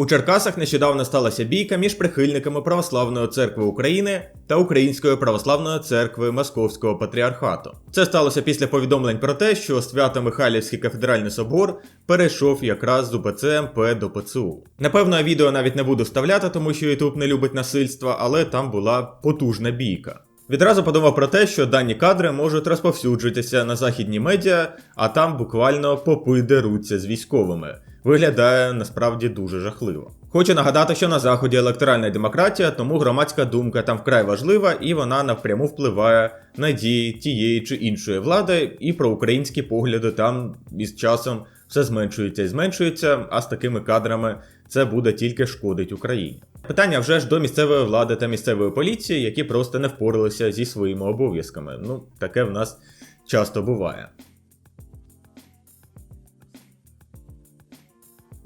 У Черкасах нещодавно сталася бійка між прихильниками Православної церкви України та Української православної церкви Московського патріархату. Це сталося після повідомлень про те, що Свято-Михайлівський кафедральний собор перейшов якраз з УПЦ МП до ПЦУ. Напевно, я відео навіть не буду вставляти, тому що YouTube не любить насильства, але там була потужна бійка. Відразу подумав про те, що дані кадри можуть розповсюджуватися на західні медіа, а там буквально попи деруться з військовими. Виглядає насправді дуже жахливо. Хочу нагадати, що на заході електоральна демократія, тому громадська думка там вкрай важлива і вона напряму впливає на дії тієї чи іншої влади, і про українські погляди там із часом все зменшується і зменшується, а з такими кадрами це буде тільки шкодить Україні. Питання вже ж до місцевої влади та місцевої поліції, які просто не впоралися зі своїми обов'язками. Ну, таке в нас часто буває.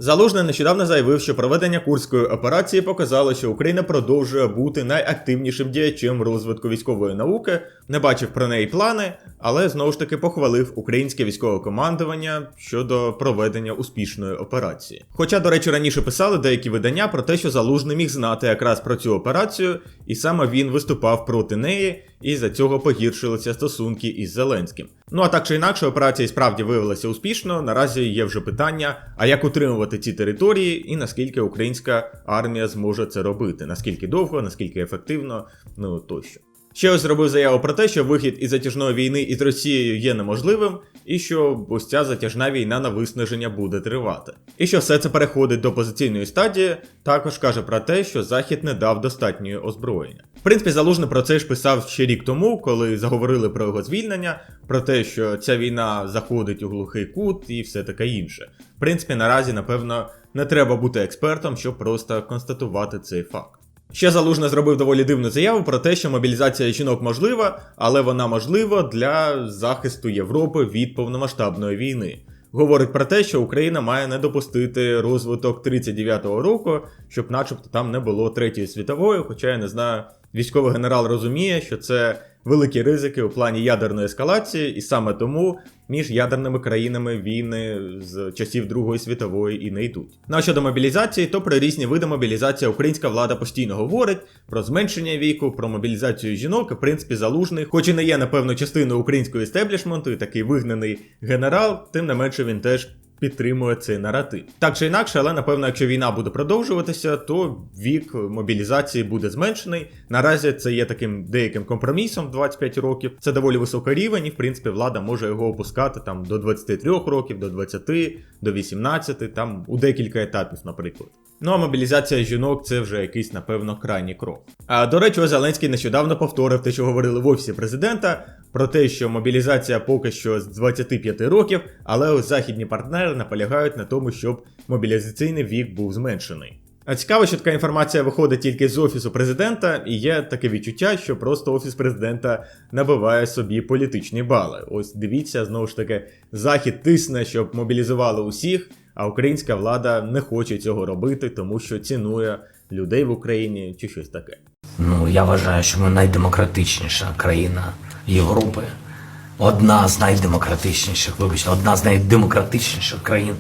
Залужний нещодавно заявив, що проведення курської операції показало, що Україна продовжує бути найактивнішим діячем розвитку військової науки, не бачив про неї плани, але знову ж таки похвалив українське військове командування щодо проведення успішної операції. Хоча, до речі, раніше писали деякі видання про те, що Залужний міг знати якраз про цю операцію, і саме він виступав проти неї, і за цього погіршилися стосунки із Зеленським. Ну а так чи інакше, операція справді виявилася успішно. Наразі є вже питання: а як утримувати ці території, і наскільки українська армія зможе це робити? Наскільки довго, наскільки ефективно, ну тощо. Ще ось зробив заяву про те, що вихід із затяжної війни із Росією є неможливим, і що ось ця затяжна війна на виснаження буде тривати. І що все це переходить до позиційної стадії, також каже про те, що Захід не дав достатньої озброєння. В принципі, залужний про це ж писав ще рік тому, коли заговорили про його звільнення, про те, що ця війна заходить у глухий кут і все таке інше. В принципі, наразі, напевно, не треба бути експертом, щоб просто констатувати цей факт. Ще залужно зробив доволі дивну заяву про те, що мобілізація жінок можлива, але вона можлива для захисту Європи від повномасштабної війни. Говорить про те, що Україна має не допустити розвиток 39-го року, щоб, начебто, там не було третьої світової. Хоча я не знаю, військовий генерал розуміє, що це великі ризики у плані ядерної ескалації, і саме тому між ядерними країнами війни з часів Другої світової і не йдуть. Ну а щодо мобілізації, то про різні види мобілізації українська влада постійно говорить про зменшення віку, про мобілізацію жінок. і, В принципі, залужний, хоч і не є напевно частиною українського істеблішменту, і такий вигнаний генерал, тим не менше він теж підтримує цей наратив. Так чи інакше, але напевно, якщо війна буде продовжуватися, то вік мобілізації буде зменшений. Наразі це є таким деяким компромісом 25 років. Це доволі високий рівень, і в принципі влада може його опускати там до 23 років, до 20, до 18, там у декілька етапів, наприклад. Ну а мобілізація жінок це вже якийсь, напевно, крайній крок. А до речі, Зеленський нещодавно повторив те, що говорили в офісі президента, про те, що мобілізація поки що з 25 років, але західні партнери наполягають на тому, щоб мобілізаційний вік був зменшений. А цікаво, що така інформація виходить тільки з офісу президента, і є таке відчуття, що просто офіс президента набиває собі політичні бали. Ось дивіться, знову ж таки, захід тисне, щоб мобілізували усіх, а українська влада не хоче цього робити, тому що цінує людей в Україні чи щось таке. Ну, я вважаю, що ми найдемократичніша країна Європи. Одна з найдемократичніших, вибачте, одна з найдемократичніших країн.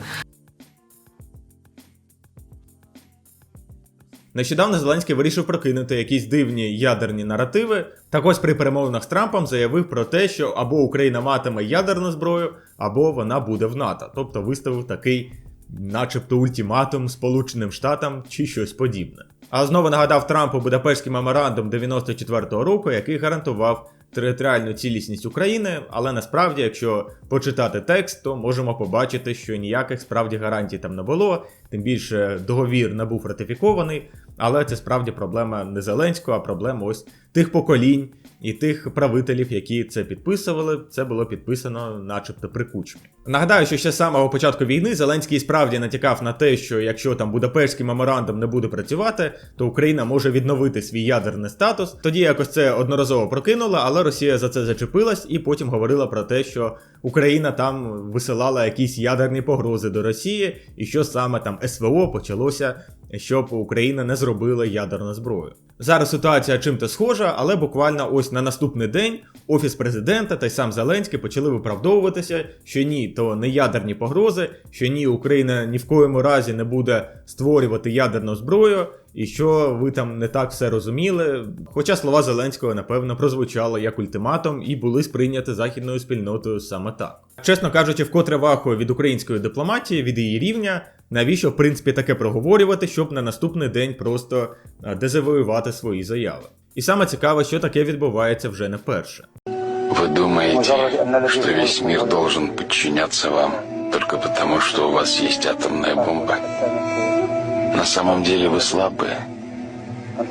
Нещодавно Зеленський вирішив прокинути якісь дивні ядерні наративи. Так ось при перемовинах з Трампом заявив про те, що або Україна матиме ядерну зброю, або вона буде в НАТО. Тобто виставив такий, начебто, ультиматум Сполученим Штатам чи щось подібне. А знову нагадав Трампу Будапештський меморандум 94-го року, який гарантував територіальну цілісність України, але насправді, якщо почитати текст, то можемо побачити, що ніяких справді гарантій там не було. Тим більше договір не був ратифікований, але це справді проблема не Зеленського, а проблема ось тих поколінь і тих правителів, які це підписували. Це було підписано, начебто, при кучмі. Нагадаю, що ще з самого початку війни Зеленський справді натякав на те, що якщо там Будапештський меморандум не буде працювати, то Україна може відновити свій ядерний статус. Тоді якось це одноразово прокинуло, але Росія за це зачепилась і потім говорила про те, що Україна там висилала якісь ядерні погрози до Росії, і що саме там СВО почалося щоб Україна не зробила ядерну зброю. Зараз ситуація чим-то схожа, але буквально ось на наступний день офіс президента та й сам Зеленський почали виправдовуватися, що ні, то не ядерні погрози, що ні, Україна ні в коєму разі не буде створювати ядерну зброю, і що ви там не так все розуміли. Хоча слова Зеленського, напевно, прозвучали як ультиматум і були сприйняті західною спільнотою саме так. Чесно кажучи, вкотре вахую від української дипломатії, від її рівня, навіщо в принципі таке проговорювати, щоб на наступний день просто е, дезавоювати свої заяви. І саме цікаве, що таке відбувається вже не перше. Вы думаете, что весь мир должен подчиняться вам только потому, что у вас есть атомная бомба? На самом деле вы слабые.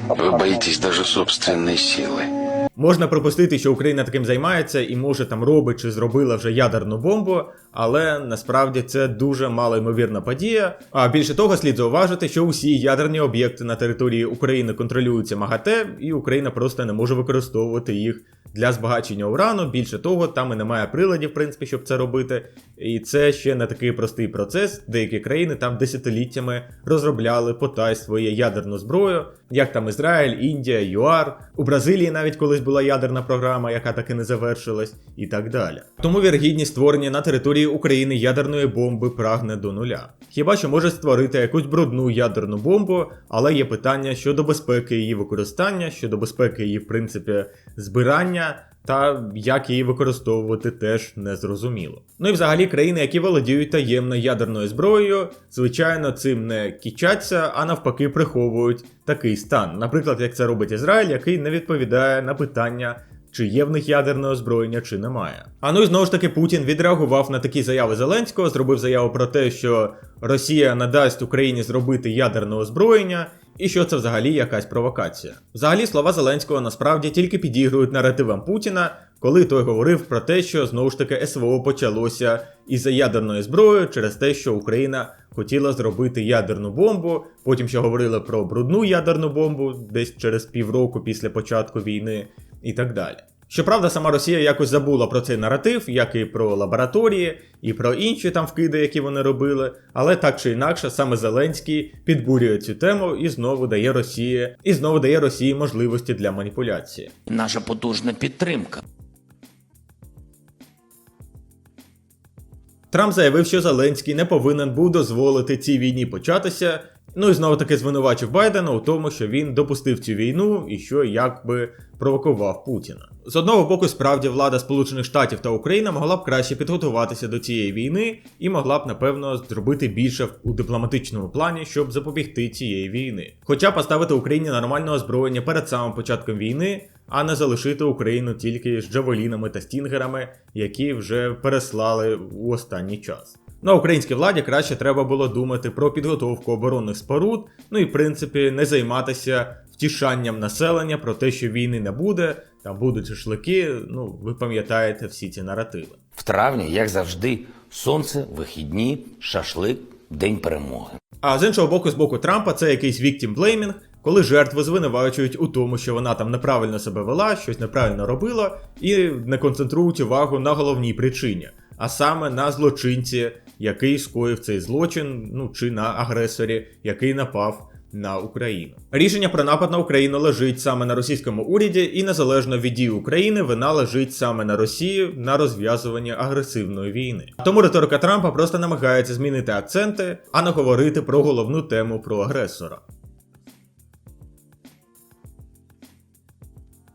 Вы боитесь даже собственной силы. Можна припустити, що Україна таким займається і може там робить чи зробила вже ядерну бомбу, але насправді це дуже малоймовірна подія. А більше того, слід зауважити, що усі ядерні об'єкти на території України контролюються МАГАТЕ, і Україна просто не може використовувати їх для збагачення урану. Більше того, там і немає приладів, в принципі, щоб це робити. І це ще не такий простий процес. Деякі країни там десятиліттями розробляли потай своє ядерну зброю, як там Ізраїль, Індія, ЮАР. У Бразилії навіть колись була ядерна програма, яка так і не завершилась, і так далі. Тому вірогідність створення на території України ядерної бомби прагне до нуля. Хіба що може створити якусь брудну ядерну бомбу, але є питання щодо безпеки її використання, щодо безпеки її, в принципі, збирання. Та як її використовувати теж не зрозуміло. Ну і взагалі країни, які володіють таємно ядерною зброєю, звичайно, цим не кічаться, а навпаки приховують такий стан. Наприклад, як це робить Ізраїль, який не відповідає на питання. Чи є в них ядерне озброєння, чи немає. А ну і знову ж таки Путін відреагував на такі заяви Зеленського, зробив заяву про те, що Росія надасть Україні зробити ядерне озброєння, і що це взагалі якась провокація. Взагалі слова Зеленського насправді тільки підігрують наративам Путіна, коли той говорив про те, що знову ж таки СВО почалося із-за ядерної зброї через те, що Україна хотіла зробити ядерну бомбу. Потім ще говорили про брудну ядерну бомбу десь через півроку після початку війни і так далі. Щоправда, сама Росія якось забула про цей наратив, як і про лабораторії, і про інші там вкиди, які вони робили. Але так чи інакше, саме Зеленський підбурює цю тему і знову дає Росії, і знову дає Росії можливості для маніпуляції. Наша потужна підтримка. Трамп заявив, що Зеленський не повинен був дозволити цій війні початися. Ну і знову таки звинувачив Байдена у тому, що він допустив цю війну і що якби провокував Путіна. З одного боку, справді влада Сполучених Штатів та Україна могла б краще підготуватися до цієї війни і могла б, напевно, зробити більше у дипломатичному плані, щоб запобігти цієї війни. Хоча поставити Україні нормальне озброєння перед самим початком війни, а не залишити Україну тільки з джавелінами та стінгерами, які вже переслали у останній час. На українській владі краще треба було думати про підготовку оборонних споруд, ну і в принципі не займатися втішанням населення про те, що війни не буде, там будуть шашлики. Ну ви пам'ятаєте всі ці наративи. В травні, як завжди, сонце, вихідні, шашлик, день перемоги. А з іншого боку, з боку Трампа це якийсь victim blaming, коли жертви звинувачують у тому, що вона там неправильно себе вела, щось неправильно робила, і не концентрують увагу на головній причині, а саме на злочинці, який скоїв цей злочин, ну чи на агресорі, який напав. На Україну рішення про напад на Україну лежить саме на російському уряді, і незалежно від дій України, вина лежить саме на Росії на розв'язуванні агресивної війни. Тому риторика Трампа просто намагається змінити акценти, а не говорити про головну тему про агресора.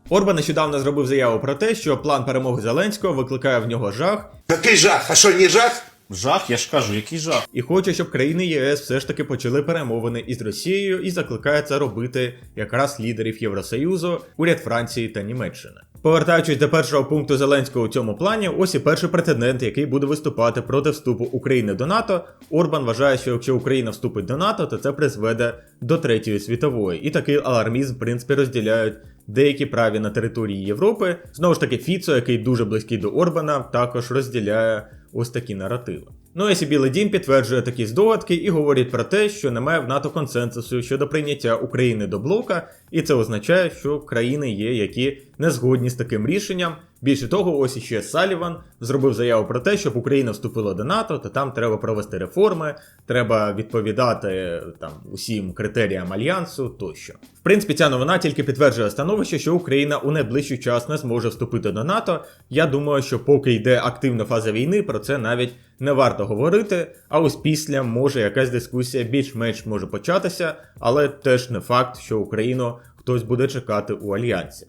Орбан нещодавно зробив заяву про те, що план перемоги Зеленського викликає в нього жах Який жах? А що, не жах? Жах, я ж кажу, який жах. і хоче, щоб країни ЄС все ж таки почали перемовини із Росією і закликає це робити якраз лідерів Євросоюзу, уряд Франції та Німеччини. Повертаючись до першого пункту Зеленського у цьому плані, ось і перший претендент, який буде виступати проти вступу України до НАТО. Орбан вважає, що якщо Україна вступить до НАТО, то це призведе до третьої світової. І такий алармізм, в принципі, розділяють деякі праві на території Європи. Знову ж таки, Фіцо, який дуже близький до Орбана, також розділяє ось такі наративи. Ну і Сі Білий Дім підтверджує такі здогадки і говорить про те, що немає в НАТО консенсусу щодо прийняття України до блока, і це означає, що країни є, які не згодні з таким рішенням, Більше того, ось іще Саліван зробив заяву про те, щоб Україна вступила до НАТО, то там треба провести реформи, треба відповідати там усім критеріям альянсу тощо. В принципі, ця новина тільки підтверджує становище, що Україна у найближчий час не зможе вступити до НАТО. Я думаю, що поки йде активна фаза війни, про це навіть не варто говорити. А ось після може якась дискусія більш-менш може початися, але теж не факт, що Україну хтось буде чекати у альянсі.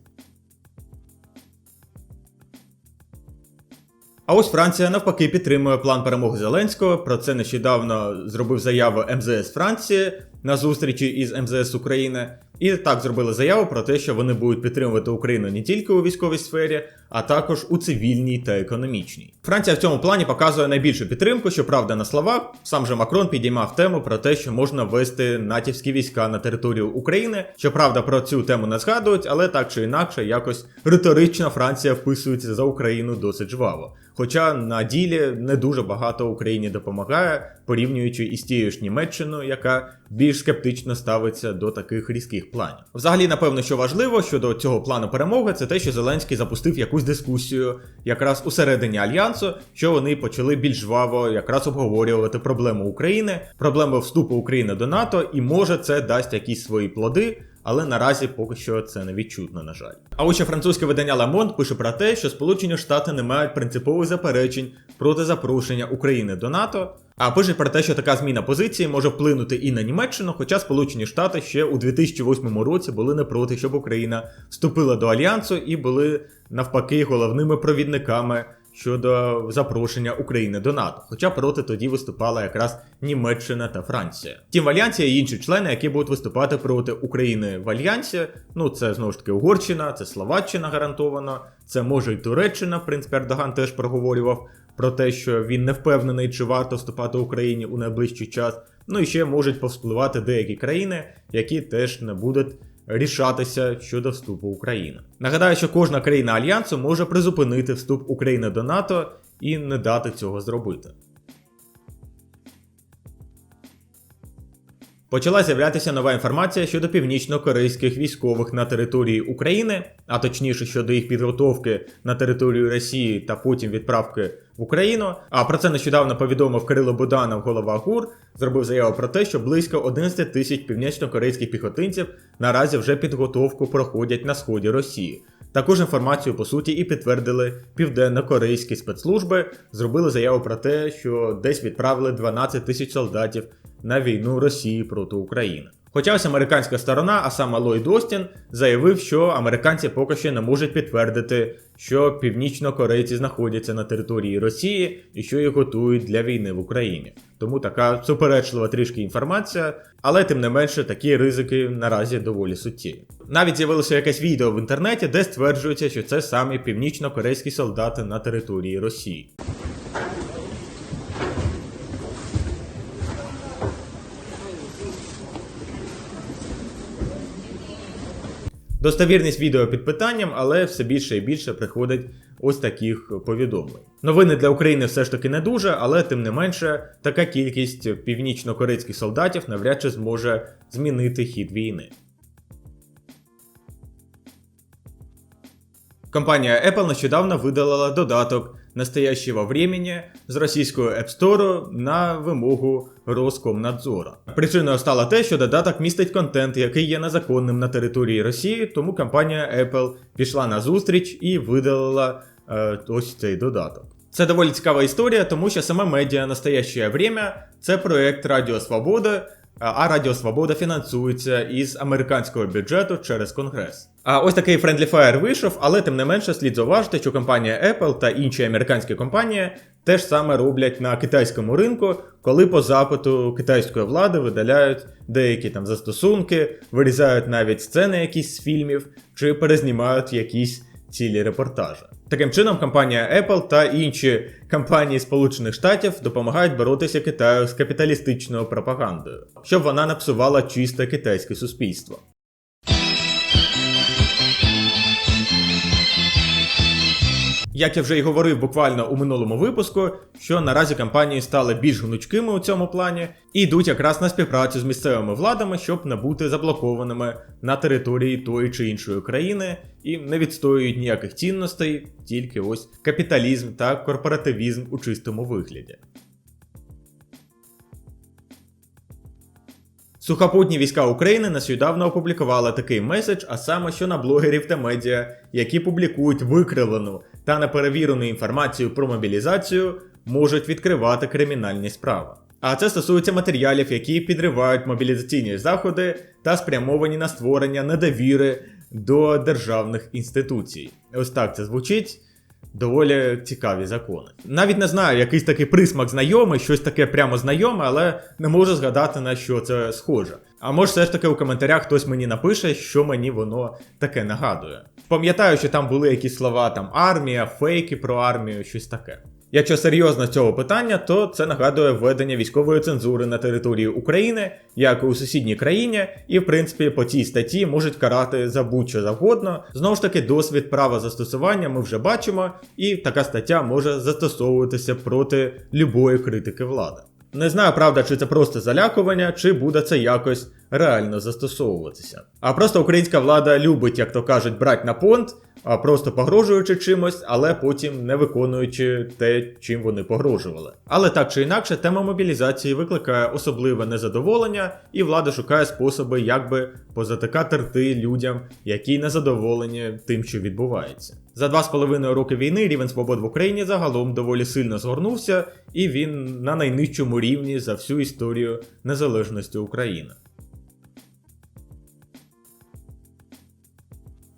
А ось Франція навпаки підтримує план перемоги Зеленського. Про це нещодавно зробив заяву МЗС Франції на зустрічі із МЗС України. І так зробили заяву про те, що вони будуть підтримувати Україну не тільки у військовій сфері, а також у цивільній та економічній. Франція в цьому плані показує найбільшу підтримку, щоправда, на словах. Сам же Макрон підіймав тему про те, що можна ввести натівські війська на територію України. Щоправда, про цю тему не згадують, але так чи інакше, якось риторично Франція вписується за Україну досить жваво. Хоча на ділі не дуже багато Україні допомагає, порівнюючи із тією ж Німеччиною, яка більш скептично ставиться до таких різких планів. Взагалі, напевно, що важливо щодо цього плану перемоги, це те, що Зеленський запустив якусь дискусію якраз усередині альянсу, що вони почали більш жваво якраз обговорювати проблему України, проблему вступу України до НАТО, і може це дасть якісь свої плоди. Але наразі поки що це не відчутно, на жаль. А ось французьке видання Monde пише про те, що Сполучені Штати не мають принципових заперечень проти запрошення України до НАТО. А пише про те, що така зміна позиції може вплинути і на Німеччину, хоча Сполучені Штати ще у 2008 році були не проти, щоб Україна вступила до альянсу і були навпаки головними провідниками щодо запрошення України до НАТО. Хоча проти тоді виступала якраз Німеччина та Франція. Втім, в альянсі є інші члени, які будуть виступати проти України в альянсі. Ну це знову ж таки Угорщина, це Словаччина гарантовано, це може й Туреччина. В принципі, Ердоган теж проговорював про те, що він не впевнений, чи варто вступати Україні у найближчий час. Ну і ще можуть повспливати деякі країни, які теж не будуть рішатися щодо вступу України. Нагадаю, що кожна країна альянсу може призупинити вступ України до НАТО і не дати цього зробити. Почала з'являтися нова інформація щодо північно-корейських військових на території України, а точніше щодо їх підготовки на територію Росії та потім відправки в Україну. А про це нещодавно повідомив Кирило Буданов, голова ГУР, зробив заяву про те, що близько 11 тисяч північно-корейських піхотинців наразі вже підготовку проходять на сході Росії. Також інформацію по суті і підтвердили південно-корейські спецслужби, зробили заяву про те, що десь відправили 12 тисяч солдатів на війну Росії проти України. Хоча ось американська сторона, а саме Ллойд Остін, заявив, що американці поки що не можуть підтвердити, що північно-корейці знаходяться на території Росії і що їх готують для війни в Україні. Тому така суперечлива трішки інформація, але тим не менше такі ризики наразі доволі суттєві. Навіть з'явилося якесь відео в інтернеті, де стверджується, що це самі північно-корейські солдати на території Росії. Достовірність відео під питанням, але все більше і більше приходить ось таких повідомлень. Новини для України все ж таки не дуже, але тим не менше, така кількість північно-корейських солдатів навряд чи зможе змінити хід війни. Компанія Apple нещодавно видалила додаток «Настоящий во времени» з російського App Store на вимогу Роскомнадзора. Причиною стало те, що додаток містить контент, який є незаконним на території Росії, тому компанія Apple пішла на зустріч і видалила е, ось цей додаток. Це доволі цікава історія, тому що саме медіа «Настоящее время» це проект Радіо Свобода, а Радіо Свобода фінансується із американського бюджету через Конгрес. А ось такий Friendly Fire вийшов, але тим не менше слід зауважити, що компанія Apple та інші американські компанії теж саме роблять на китайському ринку, коли по запиту китайської влади видаляють деякі там застосунки, вирізають навіть сцени якісь з фільмів чи перезнімають якісь цілі репортажі. Таким чином, компанія Apple та інші компанії Сполучених Штатів допомагають боротися Китаю з капіталістичною пропагандою, щоб вона не псувала чисте китайське суспільство. Як я вже й говорив буквально у минулому випуску, що наразі компанії стали більш гнучкими у цьому плані і йдуть якраз на співпрацю з місцевими владами, щоб не бути заблокованими на території тої чи іншої країни і не відстоюють ніяких цінностей, тільки ось капіталізм та корпоративізм у чистому вигляді. Сухопутні війська України нещодавно опублікували такий меседж, а саме що на блогерів та медіа, які публікують викривлену та неперевірену інформацію про мобілізацію, можуть відкривати кримінальні справи. А це стосується матеріалів, які підривають мобілізаційні заходи та спрямовані на створення недовіри до державних інституцій. Ось так це звучить. Доволі цікаві закони. Навіть не знаю, якийсь такий присмак знайомий, щось таке прямо знайоме, але не можу згадати на що це схоже. А може, все ж таки у коментарях хтось мені напише, що мені воно таке нагадує. Пам'ятаю, що там були якісь слова там армія, фейки про армію, щось таке. Якщо серйозно цього питання, то це нагадує введення військової цензури на території України, як і у сусідній країні, і в принципі по цій статті можуть карати за будь-що завгодно. Знову ж таки, досвід права застосування ми вже бачимо, і така стаття може застосовуватися проти любої критики влади. Не знаю, правда, чи це просто залякування, чи буде це якось реально застосовуватися. А просто українська влада любить, як то кажуть, брати на понт, а просто погрожуючи чимось, але потім не виконуючи те, чим вони погрожували. Але так чи інакше, тема мобілізації викликає особливе незадоволення, і влада шукає способи, як би позатикати рти людям, які незадоволені тим, що відбувається. За два з половиною роки війни рівень свобод в Україні загалом доволі сильно згорнувся, і він на найнижчому рівні за всю історію незалежності України.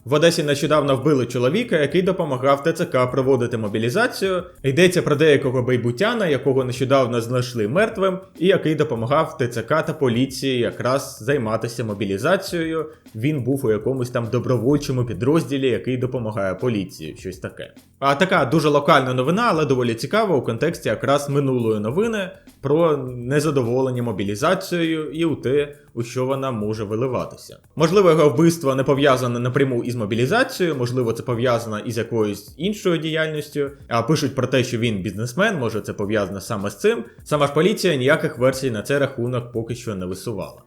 В Одесі нещодавно вбили чоловіка, який допомагав ТЦК проводити мобілізацію. Йдеться про деякого бейбутяна, якого нещодавно знайшли мертвим, і який допомагав ТЦК та поліції якраз займатися мобілізацією. Він був у якомусь там добровольчому підрозділі, який допомагає поліції, щось таке. А така дуже локальна новина, але доволі цікава у контексті якраз минулої новини про незадоволення мобілізацією і у те, у що вона може виливатися. Можливо, його вбивство не пов'язане напряму із мобілізацією, можливо, це пов'язано із якоюсь іншою діяльністю. А пишуть про те, що він бізнесмен, може це пов'язано саме з цим. Сама ж поліція ніяких версій на цей рахунок поки що не висувала.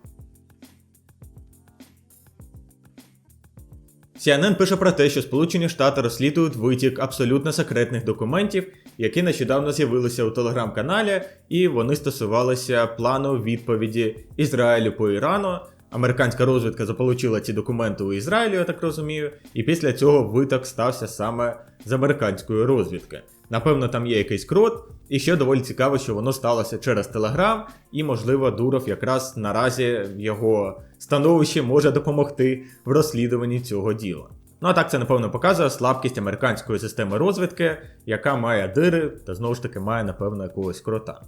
CNN пише про те, що Сполучені Штати розслідують витік абсолютно секретних документів, які нещодавно з'явилися у телеграм-каналі, і вони стосувалися плану відповіді Ізраїлю по Ірану. Американська розвідка заполучила ці документи у Ізраїлі, я так розумію, і після цього виток стався саме з американської розвідки. Напевно, там є якийсь крот, і ще доволі цікаво, що воно сталося через Телеграм, і, можливо, Дуров якраз наразі його становище може допомогти в розслідуванні цього діла. Ну а так це напевно показує слабкість американської системи розвідки, яка має дири та знову ж таки має, напевно, якогось крота.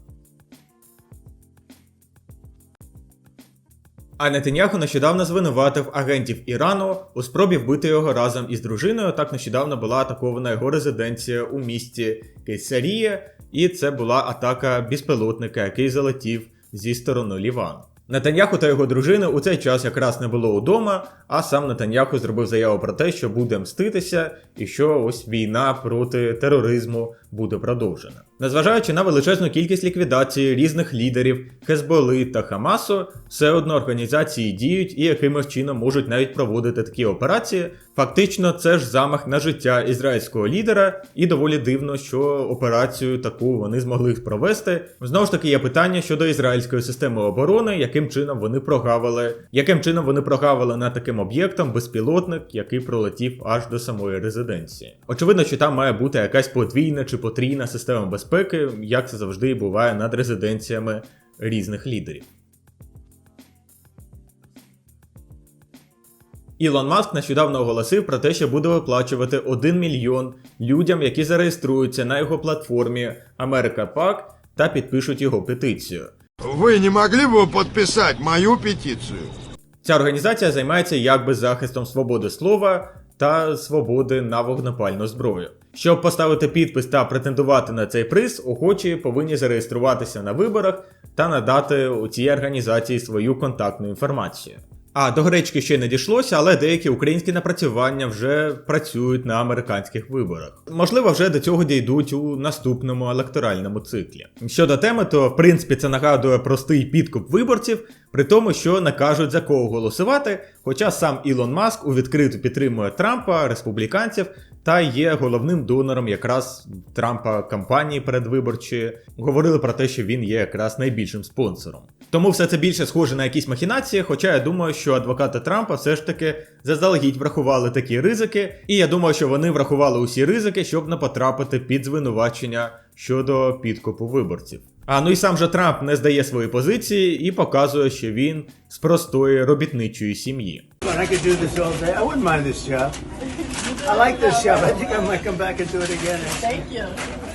А Нетаньяху нещодавно звинуватив агентів Ірану у спробі вбити його разом із дружиною. Так нещодавно була атакована його резиденція у місті Кейсарія, і це була атака безпілотника, який залетів зі сторони Лівану. Нетаньяху та його дружини у цей час якраз не було удома, а сам Натаньяху зробив заяву про те, що буде мститися, і що ось війна проти тероризму буде продовжена. Незважаючи на величезну кількість ліквідації різних лідерів Хезболи та Хамасу, все одно організації діють і якимось чином можуть навіть проводити такі операції. Фактично, це ж замах на життя ізраїльського лідера, і доволі дивно, що операцію таку вони змогли провести. Знову ж таки, є питання щодо ізраїльської системи оборони, яким чином вони прогавили, яким чином вони прогавили над таким об'єктом безпілотник, який пролетів аж до самої резиденції. Очевидно, що там має бути якась подвійна чи потрійна система безпеки, як це завжди і буває над резиденціями різних лідерів. Ілон Маск нещодавно оголосив про те, що буде виплачувати 1 мільйон людям, які зареєструються на його платформі Америка Пак та підпишуть його петицію. Вы не могли бы подписать мою петицию? Ця організація займається якби захистом свободи слова та свободи на вогнепальну зброю. Щоб поставити підпис та претендувати на цей приз, охочі повинні зареєструватися на виборах та надати у цій організації свою контактну інформацію. А до гречки ще не дійшлося, але деякі українські напрацювання вже працюють на американських виборах. Можливо, вже до цього дійдуть у наступному електоральному циклі. Щодо теми, то в принципі це нагадує простий підкуп виборців, при тому, що не кажуть за кого голосувати. Хоча сам Ілон Маск у відкриту підтримує Трампа, республіканців та є головним донором якраз Трампа кампанії передвиборчої. Говорили про те, що він є якраз найбільшим спонсором. Тому все це більше схоже на якісь махінації, хоча я думаю, що адвокати Трампа все ж таки заздалегідь врахували такі ризики, і я думаю, що вони врахували усі ризики, щоб не потрапити під звинувачення щодо підкупу виборців. А ну і сам же Трамп не здає свої позиції і показує, що він з простої робітничої сім'ї. I like this job. I think I might come back and do it again. Thank you.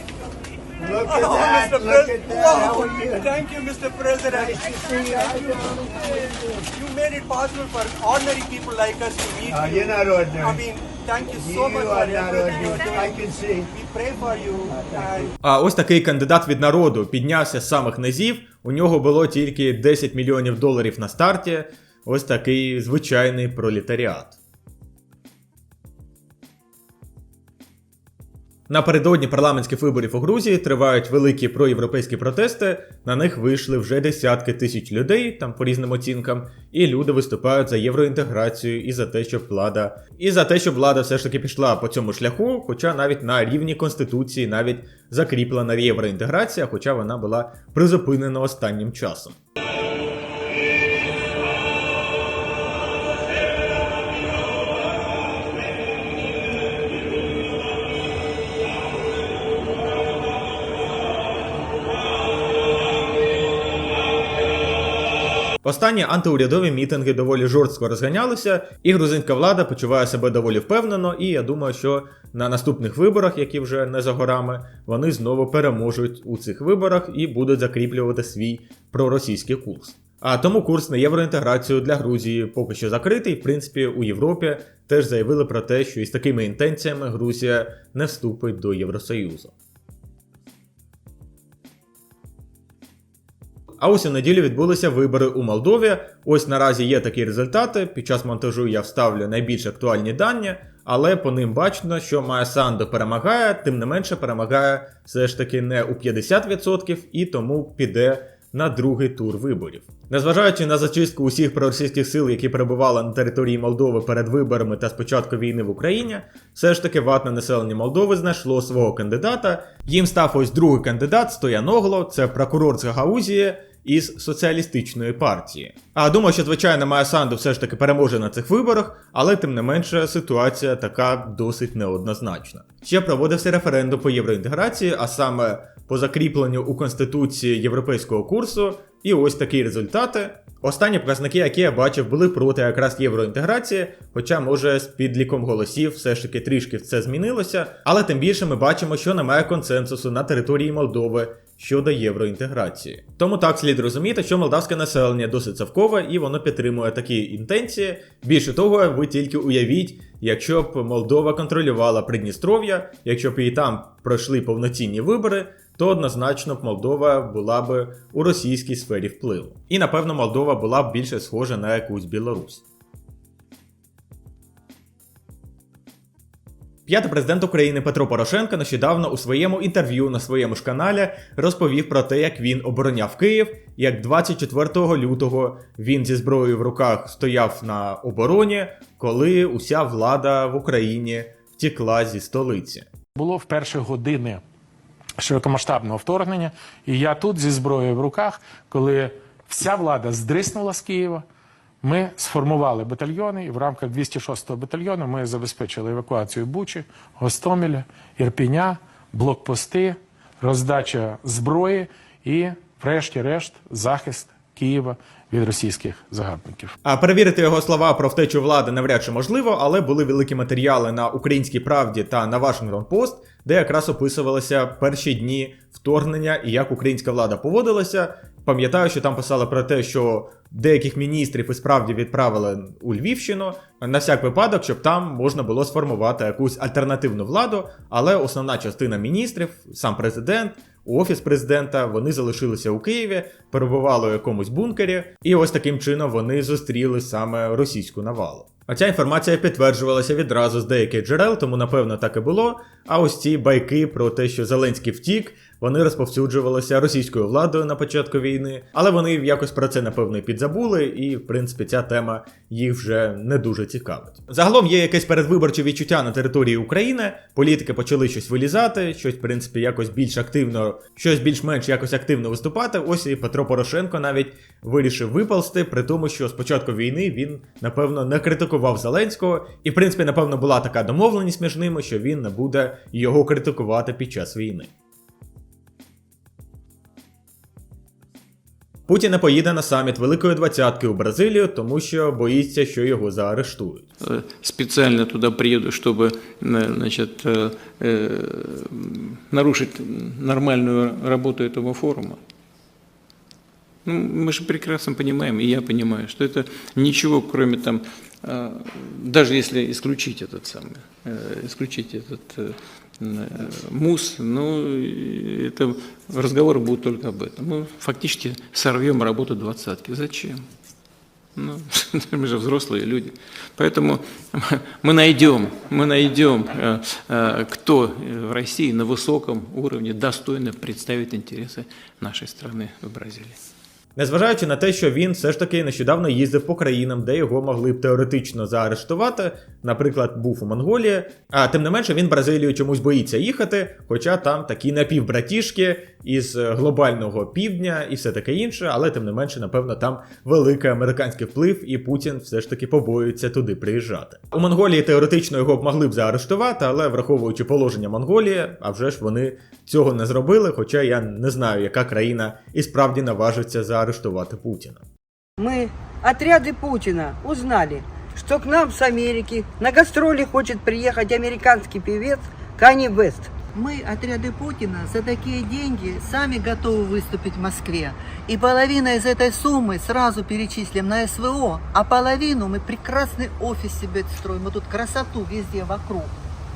Look at that. Look at that. How are you? Thank you, Mr. President. Nice to see you. How you doing? You made it possible for ordinary people like us to meet Uh, you. you're not ordinary. I mean, thank you so You much for are not everything. ordinary. I can see. We pray for you. And А ось такий кандидат від народу піднявся з самих низів. У нього було тільки 10 мільйонів доларів на старті. Ось такий звичайний пролетаріат. Напередодні парламентських виборів у Грузії тривають великі проєвропейські протести. На них вийшли вже десятки тисяч людей, там по різним оцінкам, і люди виступають за євроінтеграцію і за те, щоб влада, і за те, щоб влада все ж таки пішла по цьому шляху, хоча навіть на рівні конституції навіть закріплена євроінтеграція, хоча вона була призупинена останнім часом. Останні антиурядові мітинги доволі жорстко розганялися, і грузинська влада почуває себе доволі впевнено, і я думаю, що на наступних виборах, які вже не за горами, вони знову переможуть у цих виборах і будуть закріплювати свій проросійський курс. А тому курс на євроінтеграцію для Грузії поки що закритий. В принципі, у Європі теж заявили про те, що із такими інтенціями Грузія не вступить до Євросоюзу. А ось у неділю відбулися вибори у Молдові. Ось наразі є такі результати. Під час монтажу я вставлю найбільш актуальні дані, але по ним бачно, що Майя Сандо перемагає, тим не менше перемагає все ж таки не у 50% і тому піде на другий тур виборів. Незважаючи на зачистку усіх проросійських сил, які перебували на території Молдови перед виборами та спочатку війни в Україні, все ж таки ватне населення Молдови знайшло свого кандидата. Їм став ось другий кандидат Стояногло, це прокурор з Гагаузії із соціалістичної партії. А думаю, що звичайно Майя Санду все ж таки переможе на цих виборах, але тим не менше ситуація така досить неоднозначна. Ще проводився референдум по євроінтеграції, а саме по закріпленню у конституції європейського курсу. І ось такі результати. Останні показники, які я бачив, були проти якраз євроінтеграції, хоча, може, з підліком голосів все ж таки трішки це змінилося, але тим більше ми бачимо, що немає консенсусу на території Молдови щодо євроінтеграції. Тому так слід розуміти, що молдавське населення досить совкове і воно підтримує такі інтенції. Більше того, ви тільки уявіть, якщо б Молдова контролювала Придністров'я, якщо б її там пройшли повноцінні вибори, то однозначно б Молдова була б у російській сфері впливу. І напевно Молдова була б більше схожа на якусь Білорусь. П'ятий президент України Петро Порошенко нещодавно у своєму інтерв'ю на своєму ж каналі розповів про те, як він обороняв Київ, як 24 лютого він зі зброєю в руках стояв на обороні, коли уся влада в Україні втікла зі столиці. було в перші години широкомасштабного вторгнення, і я тут зі зброєю в руках, коли вся влада здриснула з Києва. Ми сформували батальйони, і в рамках 206-го батальйону ми забезпечили евакуацію Бучі, Гостомеля, Ірпіня, блокпости, роздача зброї і, врешті-решт, захист Києва від російських загарбників. А перевірити його слова про втечу влади навряд чи можливо, але були великі матеріали на Українській правді та на Washington Post, де якраз описувалися перші дні вторгнення і як українська влада поводилася. Пам'ятаю, що там писали про те, що деяких міністрів і справді відправили у Львівщину на всяк випадок, щоб там можна було сформувати якусь альтернативну владу, але основна частина міністрів, сам президент, офіс президента. Вони залишилися у Києві, перебували у якомусь бункері, і ось таким чином вони зустріли саме російську навалу. А ця інформація підтверджувалася відразу з деяких джерел, тому напевно так і було. А ось ці байки про те, що Зеленський втік, вони розповсюджувалися російською владою на початку війни, але вони якось про це напевно і підзабули, і в принципі ця тема їх вже не дуже цікавить. Загалом є якесь передвиборче відчуття на території України. Політики почали щось вилізати, щось в принципі якось більш активно, щось більш-менш якось активно виступати. Ось і Петро Порошенко навіть вирішив виползти, при тому, що з початку війни він напевно не критикував Зеленського, і в принципі, напевно, була така домовленість між ними, що він не буде його критикувати під час війни. Путін не поїде на саміт Великої Двадцятки у Бразилію, тому що боїться, що його заарештують. Э, специально туда приеду, чтобы э, значит, э, э, нарушить Ну, мы же прекрасно понимаем, и я понимаю, что это ничего, кроме там, э, даже если исключить этот самый, э, исключить этот э, МУС, ну, это разговоры будут только об этом. Мы фактически сорвем работу двадцатки. Зачем? Ну, мы же взрослые люди. Поэтому мы найдем, мы найдем, кто в России на высоком уровне достойно представит интересы нашей страны в Бразилии. Незважаючи на те, що він все ж таки нещодавно їздив по країнам, де його могли б теоретично заарештувати, наприклад, був у Монголії, а тим не менше він Бразилію чомусь боїться їхати, хоча там такі напівбратішки із е, глобального півдня і все таке інше, але тим не менше, напевно, там великий американський вплив, і Путін все ж таки побоюється туди приїжджати. У Монголії теоретично його б могли б заарештувати, але враховуючи положення Монголії, а вже ж вони цього не зробили, хоча я не знаю, яка країна і справді наважиться заарештувати Путіна. Мы, отряды Путина, узнали, что к нам с Америки на гастроли хочет приехать американский певец Кани Вест. Мы, отряды Путина, за такие деньги сами готовы выступить в Москве. И половина из этой суммы сразу перечислим на СВО, а половину мы прекрасный офис себе строим. Мы тут красоту везде вокруг.